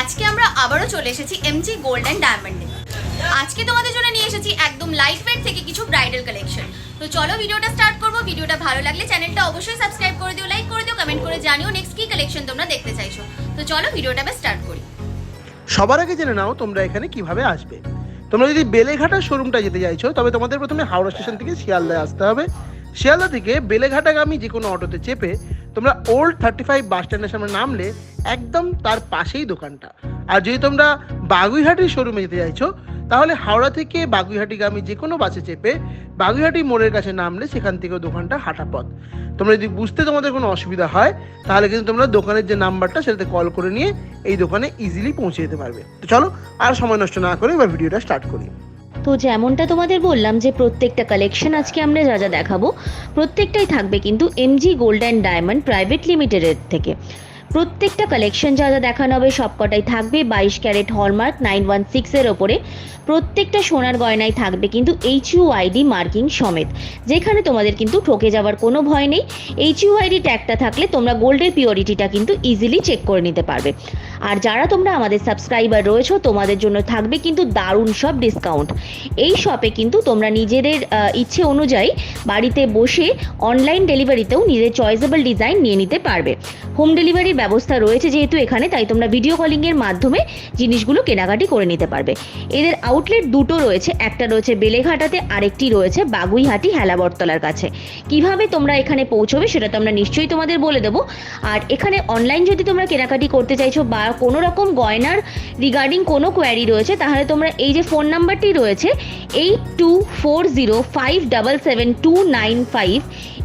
আজকে আমরা আবারও চলে এসেছি এমজি গোল্ড অ্যান্ড ডায়মন্ডে আজকে তোমাদের জন্য নিয়ে এসেছি একদম লাইট ওয়েট থেকে কিছু ব্রাইডাল কালেকশন তো চলো ভিডিওটা স্টার্ট করব। ভিডিওটা ভালো লাগলে চ্যানেলটা অবশ্যই সাবস্ক্রাইব করে দিও লাইক করে দিও কমেন্ট করে জানিও নেক্সট কি কালেকশন তোমরা দেখতে চাইছো। তো চলো ভিডিওটা স্টার্ট করি। সবার আগে জেনে নাও তোমরা এখানে কীভাবে আসবে। তোমরা যদি বেলেঘাটা শোরুমটা যেতে চাইছো, তবে তোমাদের প্রথমে হাওড়া স্টেশন থেকে শিয়ালদায় আসতে হবে। শিয়ালদা থেকে বেলেঘাটাগামী যে কোনো অটোতে চেপে তোমরা ওল্ড থার্টি ফাইভ বাস স্ট্যান্ডের সামনে নামলে একদম তার পাশেই দোকানটা। আর যদি তোমরা বাগুইহাটির শোরুমে যেতে চাইছো, তাহলে হাওড়া থেকে বাগুইহাটিগামী যে কোনো বাসে চেপে বাগুইহাটি মোড়ের কাছে নামলে সেখান থেকেও দোকানটা হাঁটা পথ। তোমরা যদি বুঝতে তোমাদের কোনো অসুবিধা হয়, তাহলে কিন্তু তোমরা দোকানের যে নাম্বারটা সেটাতে কল করে নিয়ে এই দোকানে ইজিলি পৌঁছে যেতে পারবে। তো চলো, আর সময় নষ্ট না করে এবার ভিডিওটা স্টার্ট করি। তো যেমনটা তোমাদের বললাম যে প্রত্যেকটা কালেকশন আজকে আমরা যা যা দেখাবো, প্রত্যেকটাই থাকবে কিন্তু MG gold and diamond private লিমিটেডের থেকে। প্রত্যেকটা কালেকশন যা যা দেখানো হবে সবকটাই থাকবে। বাইশ ক্যারেট হলমার্ক নাইন ওয়ান সিক্সের ওপরে। প্রত্যেকটা সোনার গয়নাই থাকবে কিন্তু এইচ ইউআইডি মার্কিং সমেত। যেখানে তোমাদের কিন্তু ঠকে যাওয়ার কোনো ভয় নেই। এইচ ইউআইডি ট্যাগটা থাকলে তোমরা গোল্ডের পিওরিটিটা কিন্তু ইজিলি চেক করে নিতে পারবে। আর যারা তোমরা আমাদের সাবস্ক্রাইবার রয়েছো, তোমাদের জন্য থাকবে কিন্তু দারুণ সব ডিসকাউন্ট এই শপে কিন্তু তোমরা নিজেদের ইচ্ছে অনুযায়ী বাড়িতে বসে অনলাইন ডেলিভারিতেও নিজের চয়েসেবল ডিজাইন নিয়ে নিতে পারবে। হোম ডেলিভারির ব্যবস্থা রয়েছে যেহেতু এখানে, তাই তোমরা ভিডিও কলিংয়ের মাধ্যমে জিনিসগুলো কেনাকাটি করে নিতে পারবে। এদের আউটলেট দুটো রয়েছে, একটা রয়েছে বেলেঘাটাতে, আরেকটি রয়েছে বাগুইহাটি হেলাবরতলার কাছে। কীভাবে তোমরা এখানে পৌঁছবে সেটা তো আমরা নিশ্চয়ই তোমাদের বলে দেবো। আর এখানে অনলাইন যদি তোমরা কেনাকাটি করতে চাইছো বা কোনো রকম গয়নার রিগার্ডিং কোনো কোয়ারি রয়েছে, তাহলে তোমরা এই যে ফোন নাম্বারটি রয়েছে eight two four zero five double seven two nine five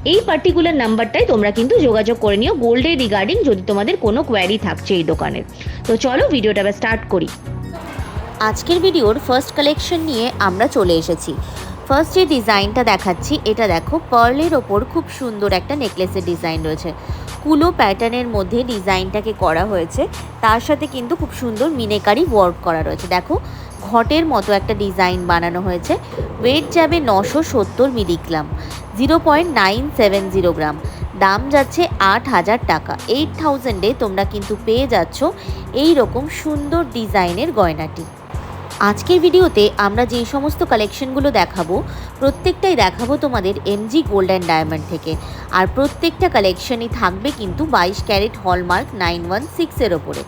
এই পার্টিকুলার নাম্বারটাই তোমরা কিন্তু যোগাযোগ করে নিও। গোল্ডের রিগার্ডিং যদি তোমাদের কোনো কোয়ারি থাকছে এই দোকানের। তো চলো ভিডিওটা আবার স্টার্ট করি। আজকের ভিডিওর ফার্স্ট কালেকশন নিয়ে আমরা চলে এসেছি। ফার্স্ট যে ডিজাইনটা দেখাচ্ছি, এটা দেখো পার্লের ওপর খুব সুন্দর একটা নেকলেসের ডিজাইন রয়েছে। কুলো প্যাটার্নের মধ্যে ডিজাইনটাকে করা হয়েছে। তার সাথে কিন্তু খুব সুন্দর মিনেকারি ওয়ার্ক করা রয়েছে। দেখো ঘটের মতো একটা ডিজাইন বানানো হয়েছে। ওয়েট যাবে নশো সত্তর milligram zero point nine seven zero gram. দাম যাচ্ছে আট হাজার টাকা। এইট থাউজেন্ডে তোমরা কিন্তু পেয়ে যাচ্ছ এই রকম সুন্দর ডিজাইনের গয়নাটি। আজকের ভিডিওতে আমরা যেই সমস্ত কালেকশনগুলো দেখাবো, প্রত্যেকটাই দেখাবো তোমাদের এমজি গোল্ড অ্যান্ড ডায়মন্ড থেকে। আর প্রত্যেকটা কালেকশনই থাকবে কিন্তু বাইশ ক্যারেট হলমার্ক নাইন ওয়ান সিক্সের ওপরে।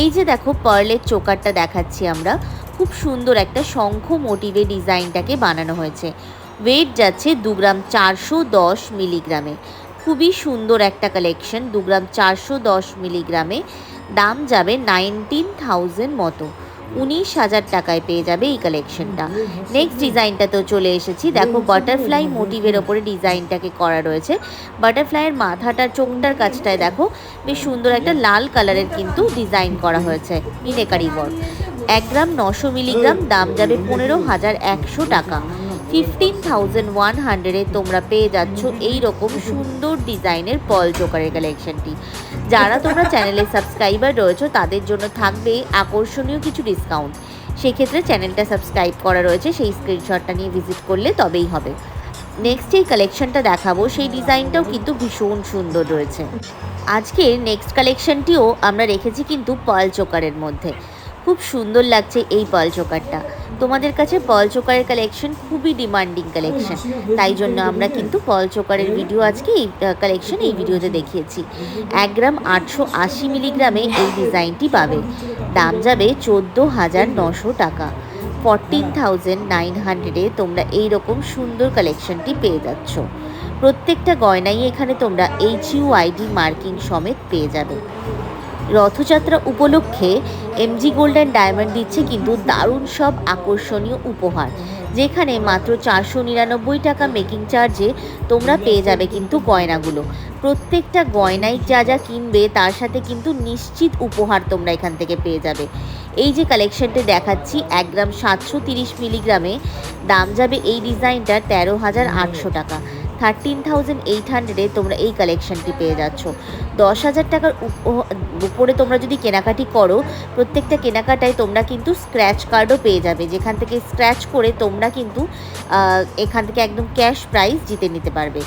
এই যে দেখো পার্লের চোকারটা দেখাচ্ছি আমরা। খুব সুন্দর একটা শঙ্খ মোটিভে ডিজাইনটাকে বানানো হয়েছে। ওয়েট যাচ্ছে দু গ্রাম চারশো দশ মিলিগ্রামে। খুবই সুন্দর একটা কালেকশন দু গ্রাম চারশো দশ মিলিগ্রামে। দাম যাবে নাইনটিন থাউজেন্ড মতো। উনিশ হাজার টাকায় পেয়ে যাবে এই কালেকশনটা নেক্সট ডিজাইনটা তো চলে এসেছি। দেখো বাটারফ্লাই মোটিভের ওপরে ডিজাইনটাকে করা রয়েছে। বাটারফ্লাইয়ের মাথাটার চোখটার কাছটায় দেখো। বেশ সুন্দর একটা লাল কালারের কিন্তু ডিজাইন করা হয়েছে। মিনেকারি ওয়ার্ক এক গ্রাম নশো মিলিগ্রাম, দাম যাবে পনেরো হাজার একশো টাকা। ফিফটিন থাউজেন্ড ওয়ান হান্ড্রেডে তোমরা পেয়ে যাচ্ছ এই রকম সুন্দর ডিজাইনের পল চোকারের কালেকশনটি যারা তোমরা চ্যানেলে সাবস্ক্রাইবার রয়েছো, তাদের জন্য থাকবে আকর্ষণীয় কিছু ডিসকাউন্ট সেক্ষেত্রে চ্যানেলটা সাবস্ক্রাইব করা রয়েছে, সেই স্ক্রিনশটটা নিয়ে ভিজিট করলে তবেই হবে। নেক্সট এই কালেকশনটা দেখাবো, সেই ডিজাইনটাও কিন্তু ভীষণ সুন্দর রয়েছে। আজকের নেক্সট কালেকশনটিও আমরা রেখেছি কিন্তু পাল চোকারের মধ্যে। খুব সুন্দর লাগছে এই পাল চোকারটা তোমাদের কাছে পল চোকারের কালেকশন খুবই ডিমান্ডিং কালেকশন তাই জন্য আমরা কিন্তু পল চোকারের ভিডিও আজকে এই কালেকশন এই ভিডিওতে দেখিয়েছি। এক গ্রাম আটশো আশি মিলিগ্রামে এই ডিজাইনটি পাবে। দাম যাবে চোদ্দ হাজার নশো টাকা। ফরটিন থাউজেন্ড নাইন হান্ড্রেডে তোমরা এই রকম সুন্দর কালেকশনটি পেয়ে যাচ্ছ। প্রত্যেকটা গয়নাই এখানে তোমরা এইচ ইউ আইডি মার্কিং সমেত পেয়ে যাবে। রথযাত্রা উপলক্ষে এমজি গোল্ড অ্যান্ড ডায়মন্ড দিচ্ছে কিন্তু দারুণ সব আকর্ষণীয় উপহার। যেখানে মাত্র চারশো নিরানব্বই টাকা মেকিং চার্জে তোমরা পেয়ে যাবে কিন্তু গয়নাগুলো। প্রত্যেকটা গয়নাই যা যা কিনবে তার সাথে কিন্তু নিশ্চিত উপহার তোমরা এখান থেকে পেয়ে যাবে। এই যে কালেকশনটি দেখাচ্ছি, এক গ্রাম সাতশো তিরিশ মিলিগ্রামে দাম যাবে এই ডিজাইনটার তেরো হাজার আটশো টাকা। থার্টিন থাউজেন্ড এইট হান্ড্রেডে তোমরা এই কালেকশনটি পেয়ে যাচ্ছ। দশ হাজার টাকার উপ- উপরে তোমরা যদি কেনাকাটি করো, প্রত্যেকটা কেনাকাটায় তোমরা কিন্তু স্ক্র্যাচ কার্ডও পেয়ে যাবে। যেখান থেকে স্ক্র্যাচ করে তোমরা কিন্তু এখান থেকে একদম ক্যাশ প্রাইজ জিতে নিতে পারবে।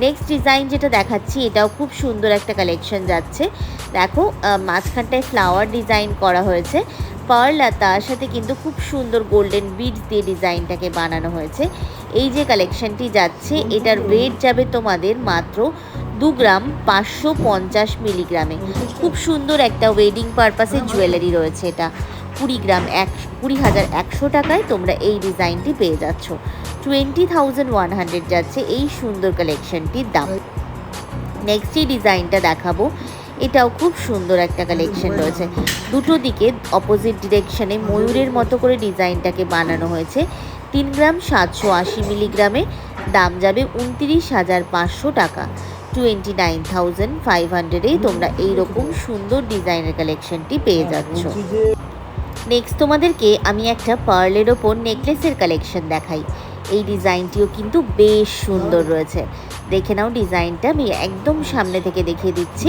নেক্সট ডিজাইন যেটা দেখাচ্ছি, এটাও খুব সুন্দর একটা কালেকশন যাচ্ছে। দেখো মাঝখানটায় ফ্লাওয়ার ডিজাইন করা হয়েছে। পার্ল তার সাথে কিন্তু খুব সুন্দর গোল্ডেন বিডস দিয়ে ডিজাইনটাকে বানানো হয়েছে। এই যে কালেকশনটি যাচ্ছে, এটার ওয়েট যাবে তোমাদের মাত্র দু গ্রাম পাঁচশো পঞ্চাশ মিলিগ্রামে খুব সুন্দর একটা ওয়েডিং পারপাসের জুয়েলারি রয়েছে এটা। কুড়ি গ্রাম এক, কুড়ি হাজার একশো টাকায় তোমরা এই ডিজাইনটি পেয়ে যাচ্ছ। টোয়েন্টি থাউজেন্ড ওয়ান হান্ড্রেড যাচ্ছে এই সুন্দর কালেকশনটির দাম। নেক্সট এই ডিজাইনটা দেখাবো। এটাও খুব সুন্দর একটা কালেকশন রয়েছে। দুটো দিকে অপোজিট ডিরেকশনে ময়ূরের মতো করে ডিজাইনটাকে বানানো হয়েছে। তিন গ্রাম সাতশো আশি মিলিগ্রামে, দাম যাবে উনত্রিশ হাজার পাঁচশো টাকা। টোয়েন্টি নাইন থাউজেন্ড ফাইভ হান্ড্রেডেই তোমরা এইরকম সুন্দর ডিজাইনের কালেকশনটি পেয়ে যাচ্ছ। নেক্সট তোমাদেরকে আমি একটা পার্লের ওপর নেকলেসের কালেকশন দেখাই। এই ডিজাইনটিও কিন্তু বেশ সুন্দর রয়েছে। দেখে নাও ডিজাইনটা, আমি একদম সামনে থেকে দেখিয়ে দিচ্ছি।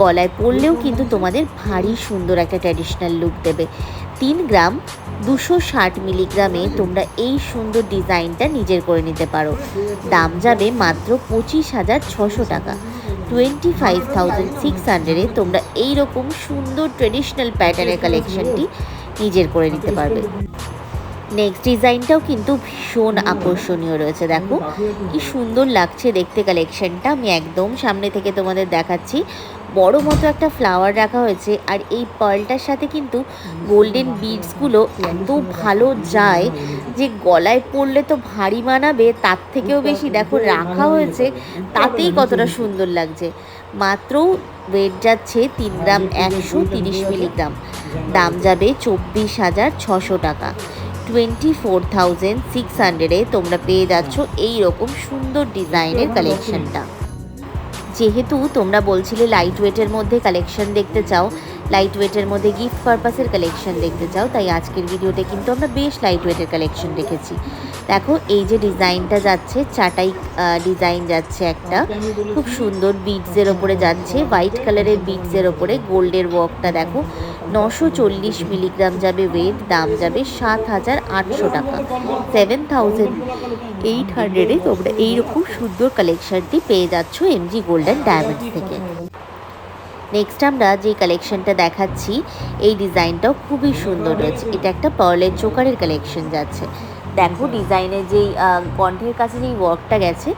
গলায় পরলেও কিন্তু তোমাদের ভারী সুন্দর একটা ট্র্যাডিশনাল লুক দেবে। তিন গ্রাম দুশো ষাট মিলিগ্রামে তোমরা এই সুন্দর ডিজাইনটা নিজের করে নিতে পারো। দাম যাবে মাত্র পঁচিশ হাজার ছশো টাকা। টোয়েন্টি ফাইভ থাউজেন্ড সিক্স হান্ড্রেডে তোমরা এইরকম সুন্দর ট্রেডিশনাল প্যাটার্নের কালেকশনটি নিজের করে নিতে পারবে। নেক্সট ডিজাইনটাও কিন্তু ভীষণ আকর্ষণীয় রয়েছে, দেখো। কি সুন্দর লাগছে দেখতে কালেকশনটা আমি একদম সামনে থেকে তোমাদের দেখাচ্ছি। বড় মতো একটা ফ্লাওয়ার রাখা হয়েছে আর এই পার্লটার সাথে কিন্তু গোল্ডেন বিডসগুলো এত ভালো যায় যে গলায় পরলে তো ভারী মানাবে, তার থেকেও বেশি দেখো রাখা হয়েছে, তাতেই কতটা সুন্দর লাগছে। মাত্র ওয়েট যাচ্ছে তিন গ্রাম একশো তিরিশ মিলিগ্রাম। দাম যাবে চব্বিশ হাজার ছশো টাকা। টোয়েন্টি ফোর থাউজেন্ড সিক্স হান্ড্রেডে তোমরা পেয়ে যাচ্ছ এই রকম সুন্দর ডিজাইনের কালেকশনটা যেহেতু তোমরা বলছিলে লাইট ওয়েটের মধ্যে কালেকশন দেখতে চাও লাইট ওয়েটের মধ্যে গিফট পারপাসের কালেকশন দেখতে চাও, তাই আজকের ভিডিওতে কিন্তু আমরা বেশ লাইট ওয়েটের কালেকশন দেখেছি। দেখো, এই যে ডিজাইনটা যাচ্ছে, চাটাই ডিজাইন যাচ্ছে একটা। খুব সুন্দর বিটসের ওপরে যাচ্ছে হোয়াইট কালারের বিটসের ওপরে গোল্ডের ওয়ার্কটা দেখো। নশো চল্লিশ মিলিগ্রাম যাবে ওয়েট দাম যাবে সাত হাজার আটশো টাকা। সেভেন থাউজেন্ড এইট হান্ড্রেডে তোমরা এইরকম সুন্দর কালেকশানটি পেয়ে যাচ্ছ এমজি গোল্ডেন ডায়মন্ড থেকে। নেক্সট আমরা যে কালেকশনটা দেখাচ্ছি, এই ডিজাইনটাও খুবই সুন্দর রয়েছে। এটা একটা পার্লের চোকারের কালেকশন যাচ্ছে। দেখো ডিজাইনের যেই কণ্ঠের কাছে যেই ওয়ার্কটা গেছে,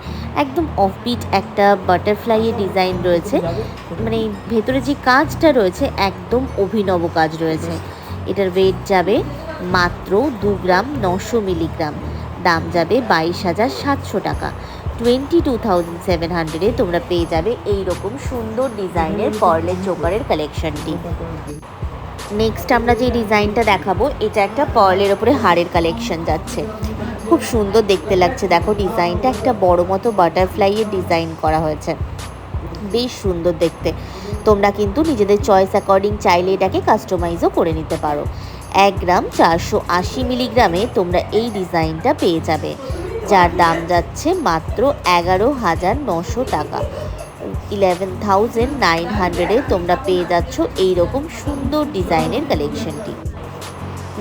একদম অফবিট একটা বাটারফ্লাইয়ের ডিজাইন রয়েছে। মানে ভেতরে যে কাজটা রয়েছে, একদম অভিনব কাজ রয়েছে। এটার ওয়েট যাবে মাত্র দু গ্রাম নশো মিলিগ্রাম। দাম যাবে বাইশ হাজার সাতশো টাকা। টোয়েন্টি টু থাউজেন্ড সেভেন হান্ড্রেডে তোমরা পেয়ে যাবে এইরকম সুন্দর ডিজাইনের পার্লের চোকারের কালেকশনটি নেক্সট আমরা যে ডিজাইনটা দেখাবো, এটা একটা পার্লের ওপরে হাড়ের কালেকশন যাচ্ছে। খুব সুন্দর দেখতে লাগছে, দেখো ডিজাইনটা একটা বড় মতো বাটারফ্লাইয়ের ডিজাইন করা হয়েছে। বেশ সুন্দর দেখতে। তোমরা কিন্তু নিজেদের চয়েস অ্যাকর্ডিং চাইলে এটাকে কাস্টমাইজও করে নিতে পারো। এক গ্রাম চারশো আশি মিলিগ্রামে তোমরা এই ডিজাইনটা পেয়ে যাবে, যার দাম যাচ্ছে মাত্র এগারো হাজার নশো টাকা। ইলেভেন থাউজেন্ড নাইন হান্ড্রেডে তোমরা পেয়ে যাচ্ছ এইরকম সুন্দর ডিজাইনের কালেকশনটি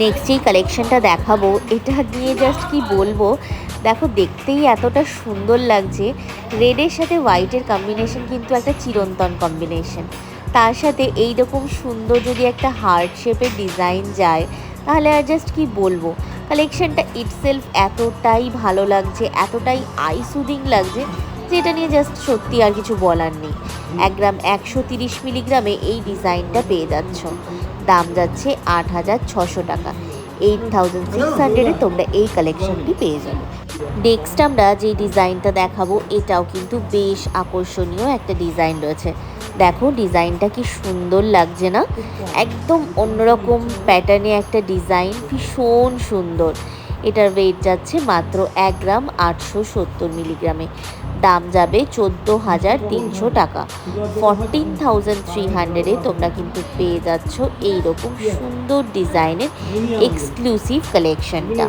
নেক্সট এই কালেকশনটা দেখাবো, এটা নিয়ে জাস্ট কি বলব? দেখো, দেখতেই এতটা সুন্দর লাগছে। রেডের সাথে হোয়াইটের কম্বিনেশন কিন্তু একটা চিরন্তন কম্বিনেশন তার সাথে এই রকম সুন্দর যদি একটা হার্ট শেপের ডিজাইন যায়, তাহলে আর জাস্ট কি বলব? কালেকশনটা ইটসেলফ এতটাই ভালো লাগছে, এতটাই আই সুদিং লাগছে। যে এটা নিয়ে জাস্ট সত্যি আর কিছু বলার নেই। এক গ্রাম একশো তিরিশ মিলিগ্রামে এই ডিজাইনটা পেয়ে যাচ্ছ। দাম যাচ্ছে আট হাজার ছশো টাকা। এইট থাউজেন্ড সিক্স হান্ড্রেডে তোমরা এই কালেকশনটি পেয়ে যাবে। নেক্সট আমরা যে ডিজাইনটা দেখাবো, এটাও কিন্তু বেশ আকর্ষণীয় একটা ডিজাইন রয়েছে। দেখো, ডিজাইনটা কি সুন্দর লাগছে না? একদম অন্যরকম প্যাটার্নে একটা ডিজাইন, ভীষণ সুন্দর। এটার ওয়েট যাচ্ছে মাত্র এক গ্রাম আটশো সত্তর মিলিগ্রামে। দাম যাবে চোদ্দ হাজার তিনশো টাকা। ফরটিন থাউজেন্ড থ্রি হান্ড্রেডে তোমরা কিন্তু পেয়ে যাচ্ছ এইরকম সুন্দর ডিজাইনের এক্সক্লুসিভ কালেকশনটা